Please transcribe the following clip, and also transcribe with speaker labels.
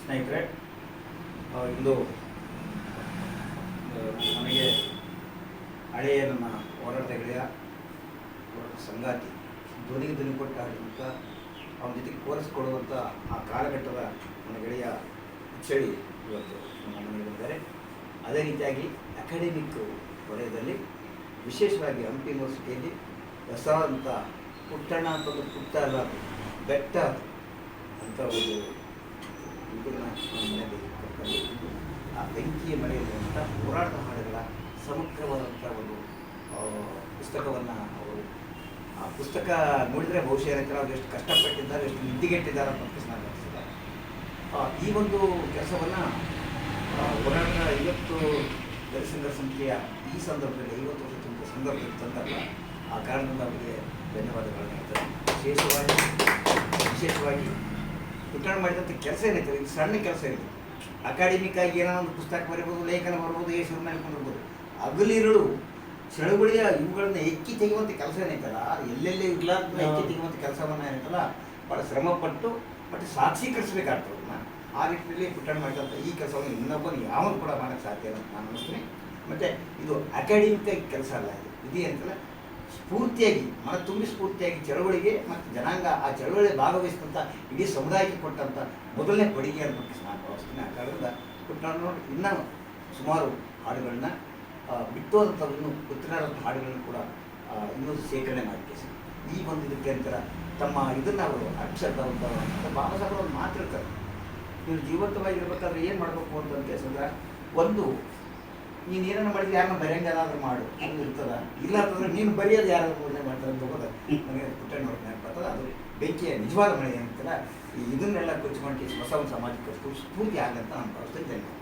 Speaker 1: ಸ್ನೇಹಿತರೆ ಇಂದು ನನಗೆ ಹಳೆಯ ನನ್ನ ಹೋರಾಟ ಗೆಳೆಯ ಹೋರಾಟ ಸಂಗಾತಿ ಧ್ವನಿಗೆ ಧ್ವನಿ ಕೊಟ್ಟ ಹಾಡುವಂಥ ಅವನ ಜೊತೆಗೆ ಕೋರಿಸ್ಕೊಡುವಂಥ ಆ ಕಾಲಘಟ್ಟದ ನನ್ನ ಗೆಳೆಯ ಚಳಿ ಇವತ್ತು ನಮ್ಮ ಮನೆಯಲ್ಲಿದ್ದಾರೆ ಅದೇ ರೀತಿಯಾಗಿ ಅಕಾಡೆಮಿಕ್ ವಲಯದಲ್ಲಿ ವಿಶೇಷವಾಗಿ ಹಂಪಿ ಯೂನಿವರ್ಸಿಟಿಯಲ್ಲಿ ಹೊಸದಂಥ ಪುಟ್ಟಣ ಅಂತ ಪುಟ್ಟ ಬೆಟ್ಟ ಅಂತ ಒಂದು ಆ ಬೆಂಕಿಯ ಮಳೆಯಲ್ಲಿರುವಂಥ ಹೋರಾಟದ ಹಾಡುಗಳ ಸಮಗ್ರವಾದಂಥ ಒಂದು ಪುಸ್ತಕವನ್ನು ಅವರು, ಆ ಪುಸ್ತಕ ನೋಡಿದರೆ ಬಹುಶಃ ಏನಂತಾರೆ, ಅವ್ರು ಎಷ್ಟು ಕಷ್ಟಪಟ್ಟಿದ್ದಾರೆ, ಎಷ್ಟು ನಿದ್ದಿಗೆಟ್ಟಿದ್ದಾರೆ ಅಂತ ಪ್ರಶ್ನೆ ಅನಿಸಿದ್ದಾರೆ ಈ ಒಂದು ಕೆಲಸವನ್ನು ಹೋರಾಟ ಐವತ್ತು ಜನಸಂಘ ಸಂಖ್ಯೆಯ ಈ ಸಂದರ್ಭದಲ್ಲಿ, ಐವತ್ತು ವರ್ಷ ತುಂಬ ಸಂದರ್ಭದಲ್ಲಿ ತಂದಲ್ಲ ಆ ಕಾರಣದಿಂದ ಅವರಿಗೆ ಧನ್ಯವಾದಗಳನ್ನು ಹೇಳ್ತಾರೆ ವಿಶೇಷವಾಗಿ ವಿಶೇಷವಾಗಿ ಪುಟ್ಟಣ ಮಾಡಿದಂಥ ಕೆಲಸ ಏನೈತೆ? ಇದು ಸಣ್ಣ ಕೆಲಸ ಇದೆ. ಅಕಾಡೆಮಿಕ್ ಆಗಿ ಏನೋ ಒಂದು ಪುಸ್ತಕ ಬರೀಬೋದು ಲೇಖನ ಬರ್ಬೋದು ಯಶಸ್ಸು ಮಾಡ್ಕೊಂಡಿರ್ಬೋದು ಅಗಲಿರುಳು ಚಳುವಳಿಯ ಇವುಗಳನ್ನ ಎಕ್ಕಿ ತೆಗೆಯುವಂಥ ಕೆಲಸ ಏನೈತಲ್ಲ ಎಲ್ಲೆಲ್ಲಿ ಇರ್ಲಾರ್ದು ಎಕ್ಕಿ ತೆಗೆಯುವಂಥ ಕೆಲಸವನ್ನ ಏನೈತಲ್ಲ ಭಾಳ ಶ್ರಮಪಟ್ಟು ಮತ್ತು ಸಾಕ್ಷೀಕರಿಸಬೇಕಾಗ್ತದೆ ಆ ನಿಟ್ಟಿನಲ್ಲಿ ಪುಟ್ಟಣ ಮಾಡಿದಂಥ ಈ ಕೆಲಸವನ್ನು ಇನ್ನೊಬ್ಬನು ಯಾವನು ಕೂಡ ಮಾಡೋಕ್ಕೆ ಸಾಧ್ಯ ಅಂತ ನಾನು ಅನಿಸ್ತೀನಿ. ಮತ್ತು ಇದು ಅಕಾಡೆಮಿಕ್ ಕೆಲಸ ಅಲ್ಲ ಇದು. ಇದು ಅಂತಲ್ಲ ಸ್ಫೂರ್ತಿಯಾಗಿ ಮನ ತುಂಬಿ ಸ್ಫೂರ್ತಿಯಾಗಿ ಚಳವಳಿಗೆ ಮತ್ತು ಜನಾಂಗ ಆ ಚಳವಳಿ ಭಾಗವಹಿಸಿದಂಥ ಇಡೀ ಸಮುದಾಯಕ್ಕೆ ಕೊಟ್ಟಂಥ ಮೊದಲನೇ ಕೊಡುಗೆ ಅನ್ನೋಕ್ಕೆ ನಾನು ಭಾವಿಸ್ತೀನಿ. ಆ ಕಾರಣದಿಂದ ಪುಟ್ಟಣ ನೋಡಿ ಇನ್ನೂ ಸುಮಾರು ಹಾಡುಗಳನ್ನ ಆ, ಬಿಟ್ಟೋದಂಥ ಇನ್ನೂ ಗೊತ್ತಿರೋಂಥ ಹಾಡುಗಳನ್ನು ಕೂಡ ಇನ್ನೂ ಶೇಖರಣೆ ಮಾಡಿದ್ದೆ. ಸರ್ ಈ ಒಂದು ಇದಕ್ಕೆ ಅಂತರ ತಮ್ಮ ಇದನ್ನು ಅವರು ಅಕ್ಷರದ ಒಂದು ಬಾಬಾ ಸಾಹೇಬ್ ಒಂದು ಮಾತಿರ್ತಾರೆ ನೀವು ಜೀವಂತವಾಗಿರ್ಬೇಕಾದ್ರೆ ಏನು ಮಾಡಬೇಕು ಅಂತಂದ್ರೆ ಕೇಳಿಸಿದ್ರೆ ಒಂದು ನೀನು ಏನನ್ನ ಮಾಡಿದ್ರೆ ಯಾರನ್ನ ಬರೆಯಂಗ ಏನಾದ್ರು ಮಾಡು, ಅದು ಇರ್ತದ. ಇಲ್ಲ ಅಂತಂದ್ರೆ ನೀನು ಬರೆಯೋದು ಯಾರು ಒಳ್ಳೆ ಮಾಡ್ತಾರೆ ಅಂತ ಹೋಗೋದು. ನನಗೆ ಪುಟ್ಟ ನೋಡಿ ನೆನಪಾಗ್ತದೆ ಅದು ಬೆಂಕಿಯ ನಿಜವಾದ ಮಳೆ ಏನಂತಲ್ಲ ಇದನ್ನೆಲ್ಲ ಕೊಚ್ಚಿಕೊಂಡು ಹೊಸ ಒಂದು ಸಮಾಜಕ್ಕೆ ಸ್ಫೂ- ಸ್ಫೂರ್ತಿ ಆಗಂತ ನಾನು ಭಾವಿಸ್ತೇನೆ ಧನ್ಯವಾದ